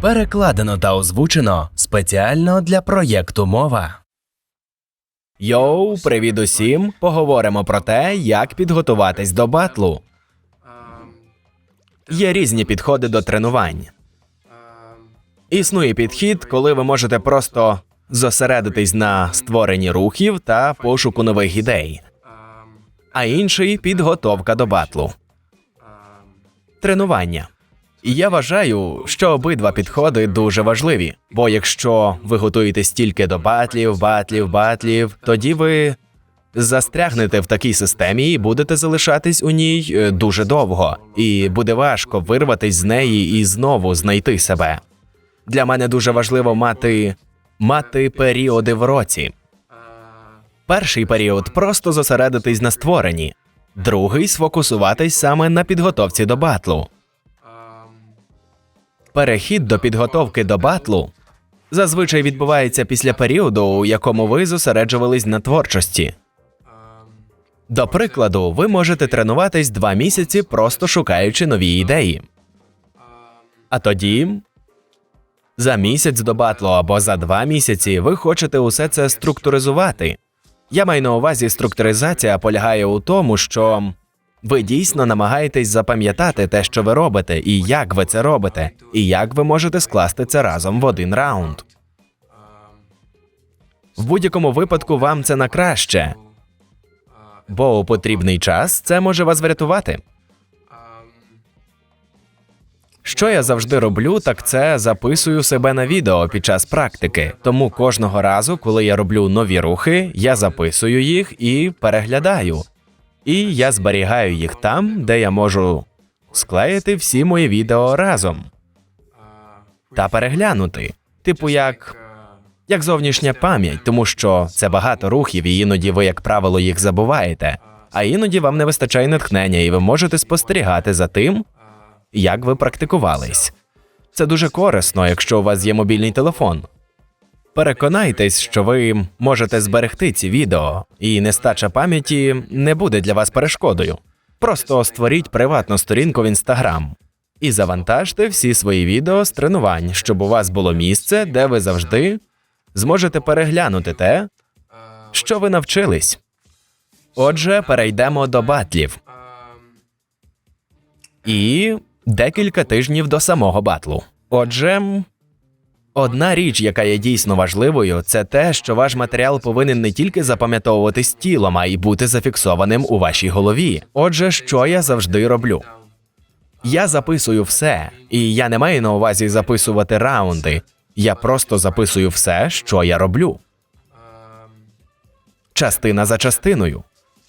Перекладено та озвучено спеціально для проєкту мова. Йоу, привіт усім! Поговоримо про те, як підготуватись до батлу. Є різні підходи до тренувань. Існує підхід, коли ви можете просто зосередитись на створенні рухів та пошуку нових ідей, а інший підготовка до батлу. Тренування. І я вважаю, що обидва підходи дуже важливі. Бо якщо ви готуєтесь тільки до батлів, батлів, батлів, тоді ви застрягнете в такій системі і будете залишатись у ній е, дуже довго, і буде важко вирватись з неї і знову знайти себе. Для мене дуже важливо мати, мати періоди в році. Перший період просто зосередитись на створенні, другий сфокусуватись саме на підготовці до батлу. Перехід до підготовки до батлу зазвичай відбувається після періоду, у якому ви зосереджувались на творчості. До прикладу, ви можете тренуватись два місяці, просто шукаючи нові ідеї. А тоді, за місяць до батлу або за два місяці, ви хочете усе це структуризувати. Я маю на увазі, структуризація полягає у тому, що ви дійсно намагаєтесь запам'ятати те, що ви робите, і як ви це робите, і як ви можете скласти це разом в один раунд. В будь-якому випадку вам це на краще, бо у потрібний час це може вас врятувати. Що я завжди роблю, так це записую себе на відео під час практики. Тому кожного разу, коли я роблю нові рухи, я записую їх і переглядаю. І я зберігаю їх там, де я можу склеїти всі мої відео разом та переглянути. Типу, як, як зовнішня пам'ять, тому що це багато рухів, і іноді ви, як правило, їх забуваєте. А іноді вам не вистачає натхнення, і ви можете спостерігати за тим, як ви практикувались. Це дуже корисно, якщо у вас є мобільний телефон. Переконайтесь, що ви можете зберегти ці відео, і нестача пам'яті не буде для вас перешкодою. Просто створіть приватну сторінку в інстаграм і завантажте всі свої відео з тренувань, щоб у вас було місце, де ви завжди зможете переглянути те, що ви навчились. Отже, перейдемо до батлів і декілька тижнів до самого батлу. Отже, одна річ, яка є дійсно важливою, це те, що ваш матеріал повинен не тільки запам'ятовуватись тілом, а й бути зафіксованим у вашій голові. Отже, що я завжди роблю? Я записую все, і я не маю на увазі записувати раунди. Я просто записую все, що я роблю. Частина за частиною.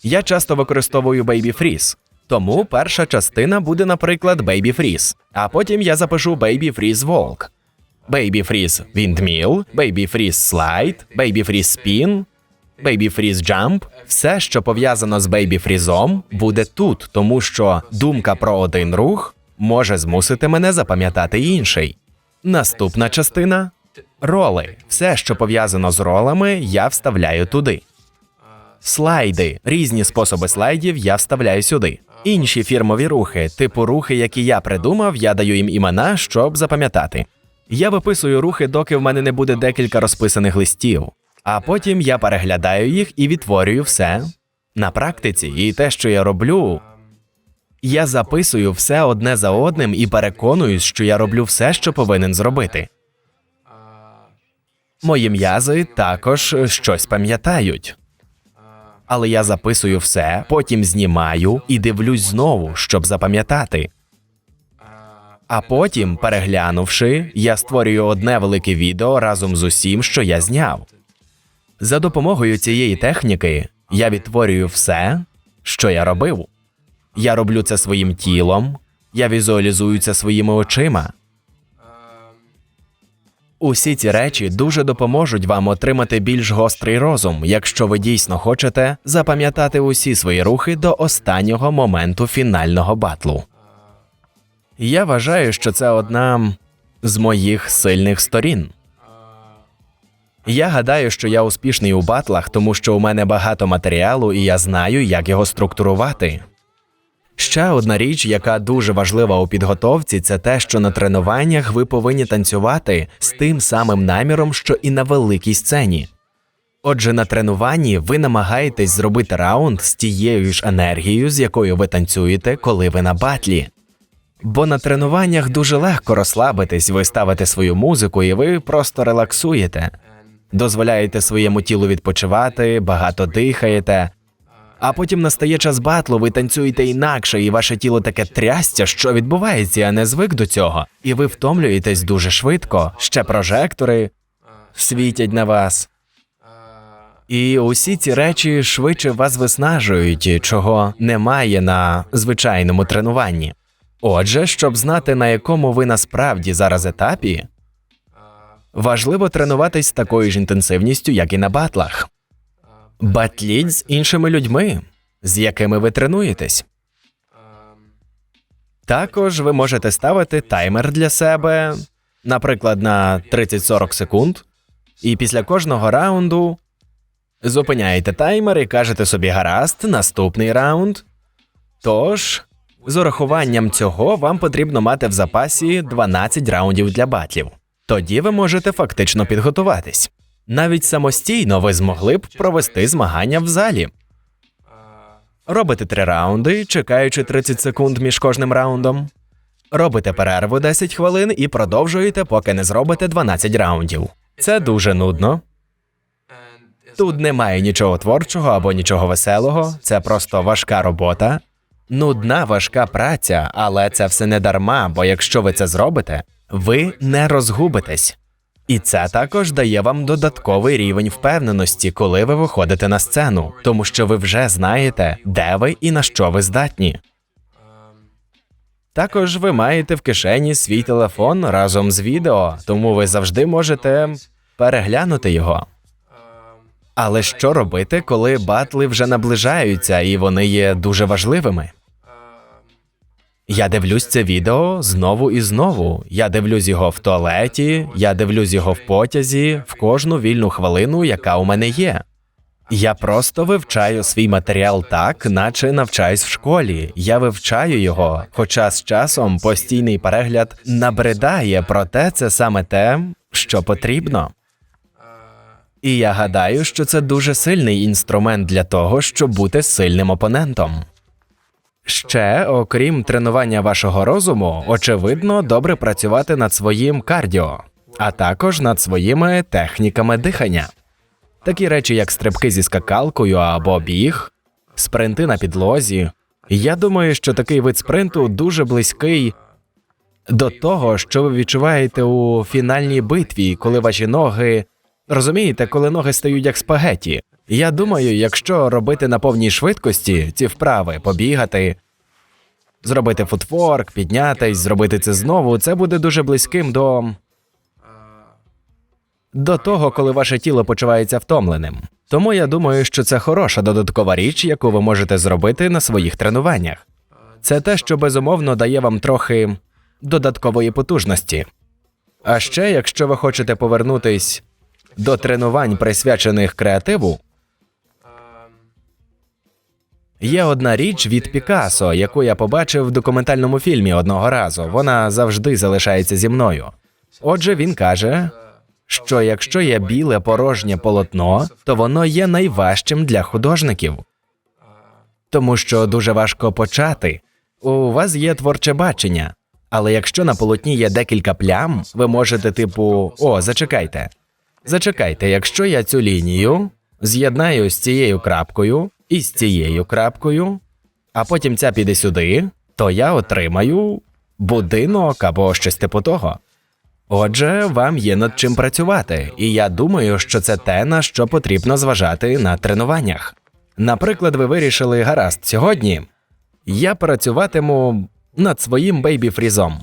Я часто використовую Baby Freeze. Тому перша частина буде, наприклад, Baby Freeze, а потім я запишу Baby Freeze Walk, Baby Freeze Windmill, Baby Freeze Slide, Baby Freeze Spin, Baby Freeze Jump. Все, що пов'язано з Baby Freeze, буде тут, тому що думка про один рух може змусити мене запам'ятати інший. Наступна частина роли. Все, що пов'язано з ролами, я вставляю туди. Слайди, різні способи слайдів я вставляю сюди. Інші фірмові рухи, типу рухи, які я придумав, я даю їм імена, щоб запам'ятати. Я виписую рухи, доки в мене не буде декілька розписаних листів, а потім я переглядаю їх і відтворюю все на практиці. І те, що я роблю, я записую все одне за одним і переконуюсь, що я роблю все, що повинен зробити. Мої м'язи також щось пам'ятають. Але я записую все, потім знімаю і дивлюсь знову, щоб запам'ятати. А потім, переглянувши, я створюю одне велике відео разом з усім, що я зняв. За допомогою цієї техніки я відтворюю все, що я робив. Я роблю це своїм тілом, я візуалізую це своїми очима. Усі ці речі дуже допоможуть вам отримати більш гострий розум, якщо ви дійсно хочете запам'ятати усі свої рухи до останнього моменту фінального батлу. Я вважаю, що це одна з моїх сильних сторін. Я гадаю, що я успішний у батлах, тому що у мене багато матеріалу, і я знаю, як його структурувати. Ще одна річ, яка дуже важлива у підготовці, це те, що на тренуваннях ви повинні танцювати з тим самим наміром, що і на великій сцені. Отже, на тренуванні ви намагаєтесь зробити раунд з тією ж енергією, з якою ви танцюєте, коли ви на батлі. Бо на тренуваннях дуже легко розслабитись, ви ставите свою музику і ви просто релаксуєте, дозволяєте своєму тілу відпочивати, багато дихаєте. А потім настає час батлу, ви танцюєте інакше, і ваше тіло таке трясця, що відбувається, я не звик до цього. І ви втомлюєтесь дуже швидко. Ще прожектори світять на вас. І усі ці речі швидше вас виснажують, чого немає на звичайному тренуванні. Отже, щоб знати, на якому ви насправді зараз етапі, важливо тренуватись такою ж інтенсивністю, як і на батлах. Батліть з іншими людьми, з якими ви тренуєтесь. Також ви можете ставити таймер для себе, наприклад, на 30-40 секунд, і після кожного раунду зупиняєте таймер і кажете собі гаразд, наступний раунд. Тож, з урахуванням цього вам потрібно мати в запасі 12 раундів для батлів. Тоді ви можете фактично підготуватись. Навіть самостійно ви змогли б провести змагання в залі. Робите три раунди, чекаючи 30 секунд між кожним раундом. Робите перерву 10 хвилин і продовжуєте, поки не зробите 12 раундів. Це дуже нудно. Тут немає нічого творчого або нічого веселого, це просто важка робота. Нудна важка праця, але це все не дарма, бо якщо ви це зробите, ви не розгубитесь. І це також дає вам додатковий рівень впевненості, коли ви виходите на сцену, тому що ви вже знаєте, де ви і на що ви здатні. Також ви маєте в кишені свій телефон разом з відео, тому ви завжди можете переглянути його. Але що робити, коли батли вже наближаються і вони є дуже важливими? Я дивлюсь це відео знову і знову. Я дивлюсь його в туалеті, я дивлюсь його в потязі, в кожну вільну хвилину, яка у мене є. Я просто вивчаю свій матеріал так, наче навчаюсь в школі. Я вивчаю його, хоча з часом постійний перегляд набридає, проте це саме те, що потрібно. І я гадаю, що це дуже сильний інструмент для того, щоб бути сильним опонентом. Ще, окрім тренування вашого розуму, очевидно, добре працювати над своїм кардіо, а також над своїми техніками дихання. Такі речі, як стрибки зі скакалкою або біг, спринти на підлозі. Я думаю, що такий вид спринту дуже близький до того, що ви відчуваєте у фінальній битві, коли ваші ноги розумієте, коли ноги стають як спагеті. Я думаю, якщо робити на повній швидкості ці вправи, побігати, зробити футворк, піднятись, зробити це знову, це буде дуже близьким до. До того, коли ваше тіло почувається втомленим. Тому я думаю, що це хороша додаткова річ, яку ви можете зробити на своїх тренуваннях. Це те, що безумовно дає вам трохи додаткової потужності. А ще, якщо ви хочете повернутись до тренувань, присвячених креативу, Є одна річ від Пікасо, яку я побачив в документальному фільмі одного разу. Вона завжди залишається зі мною. Отже, він каже, що якщо є біле порожнє полотно, то воно є найважчим для художників, тому що дуже важко почати. У вас є творче бачення, але якщо на полотні є декілька плям, ви можете, типу, о, зачекайте. Зачекайте, якщо я цю лінію з'єднаю з цією крапкою і з цією крапкою, а потім ця піде сюди, то я отримаю будинок або щось типу того. Отже, вам є над чим працювати, і я думаю, що це те, на що потрібно зважати на тренуваннях. Наприклад, ви вирішили гаразд сьогодні. Я працюватиму над своїм бейбі-фрізом.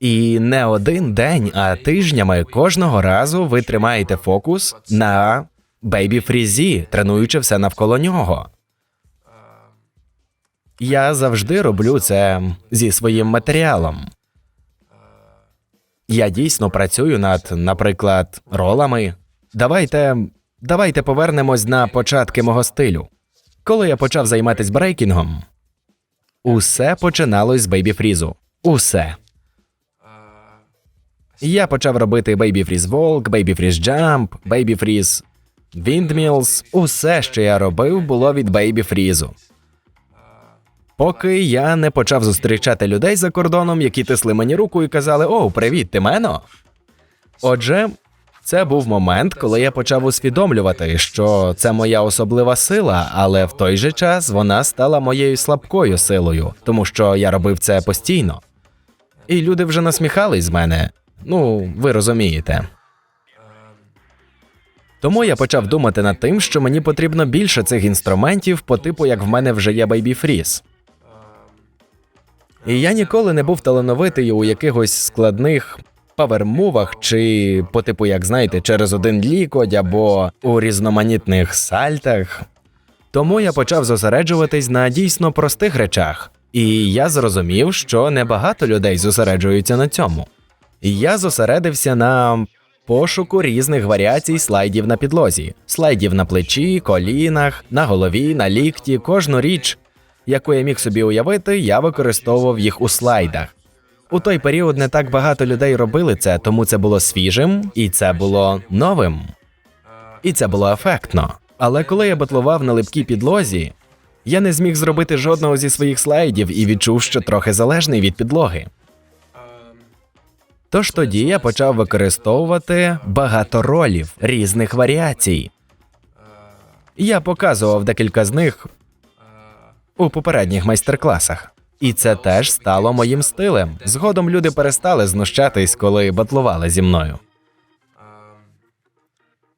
І не один день, а тижнями кожного разу ви тримаєте фокус на бейбі-фрізі, тренуючи все навколо нього. Я завжди роблю це зі своїм матеріалом. Я дійсно працюю над, наприклад, ролами. Давайте, давайте повернемось на початки мого стилю. Коли я почав займатися брейкінгом, усе починалось з бейбіфрізу. Усе. Я почав робити Baby Freeze Walk, Baby Freeze Jump, Baby Freeze Windmills. Усе, що я робив, було від Baby Freeze. Поки я не почав зустрічати людей за кордоном, які тисли мені руку і казали: О, привіт, ти мено. Отже, це був момент, коли я почав усвідомлювати, що це моя особлива сила, але в той же час вона стала моєю слабкою силою, тому що я робив це постійно. І люди вже насміхались з мене. Ну, ви розумієте. Тому я почав думати над тим, що мені потрібно більше цих інструментів, по типу як в мене вже є Baby Freeze. І я ніколи не був талановитий у якихось складних павермувах, чи по типу, як знаєте, через один лікоть або у різноманітних сальтах. Тому я почав зосереджуватись на дійсно простих речах, і я зрозумів, що небагато людей зосереджуються на цьому. І я зосередився на пошуку різних варіацій слайдів на підлозі: слайдів на плечі, колінах, на голові, на лікті, кожну річ, яку я міг собі уявити, я використовував їх у слайдах. У той період не так багато людей робили це, тому це було свіжим і це було новим. І це було ефектно. Але коли я батлував на липкій підлозі, я не зміг зробити жодного зі своїх слайдів і відчув, що трохи залежний від підлоги. Тож тоді я почав використовувати багато ролів різних варіацій. Я показував декілька з них у попередніх майстер-класах. І це теж стало моїм стилем. Згодом люди перестали знущатись, коли батлували зі мною.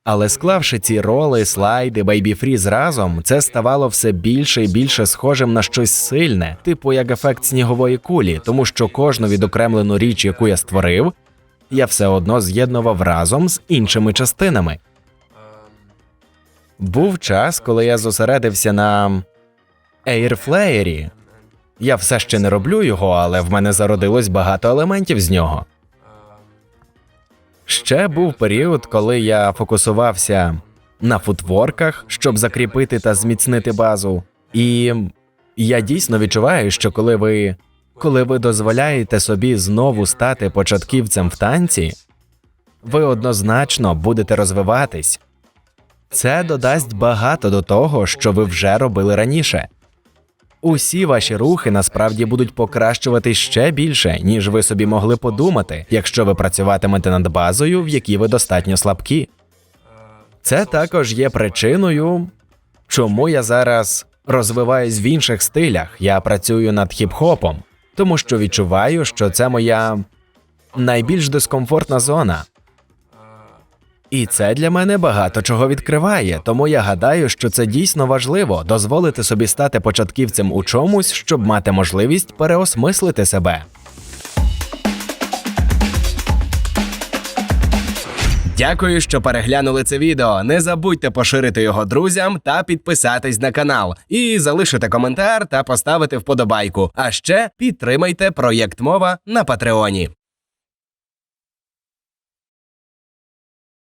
Але склавши ці роли, слайди, бейбіфріз разом, це ставало все більше і більше схожим на щось сильне, типу як ефект снігової кулі, тому що кожну відокремлену річ, яку я створив, я все одно з'єднував разом з іншими частинами. Був час, коли я зосередився на Airflare. Я все ще не роблю його, але в мене зародилось багато елементів з нього. Ще був період, коли я фокусувався на футворках, щоб закріпити та зміцнити базу. І я дійсно відчуваю, що коли ви, коли ви дозволяєте собі знову стати початківцем в танці, ви однозначно будете розвиватись. Це додасть багато до того, що ви вже робили раніше. Усі ваші рухи насправді будуть покращувати ще більше, ніж ви собі могли подумати, якщо ви працюватимете над базою, в якій ви достатньо слабкі. Це також є причиною, чому я зараз розвиваюсь в інших стилях. Я працюю над хіп-хопом, тому що відчуваю, що це моя найбільш дискомфортна зона. І це для мене багато чого відкриває, тому я гадаю, що це дійсно важливо дозволити собі стати початківцем у чомусь, щоб мати можливість переосмислити себе. Дякую, що переглянули це відео. Не забудьте поширити його друзям та підписатись на канал, і залишити коментар та поставити вподобайку. А ще підтримайте проєкт мова на Патреоні.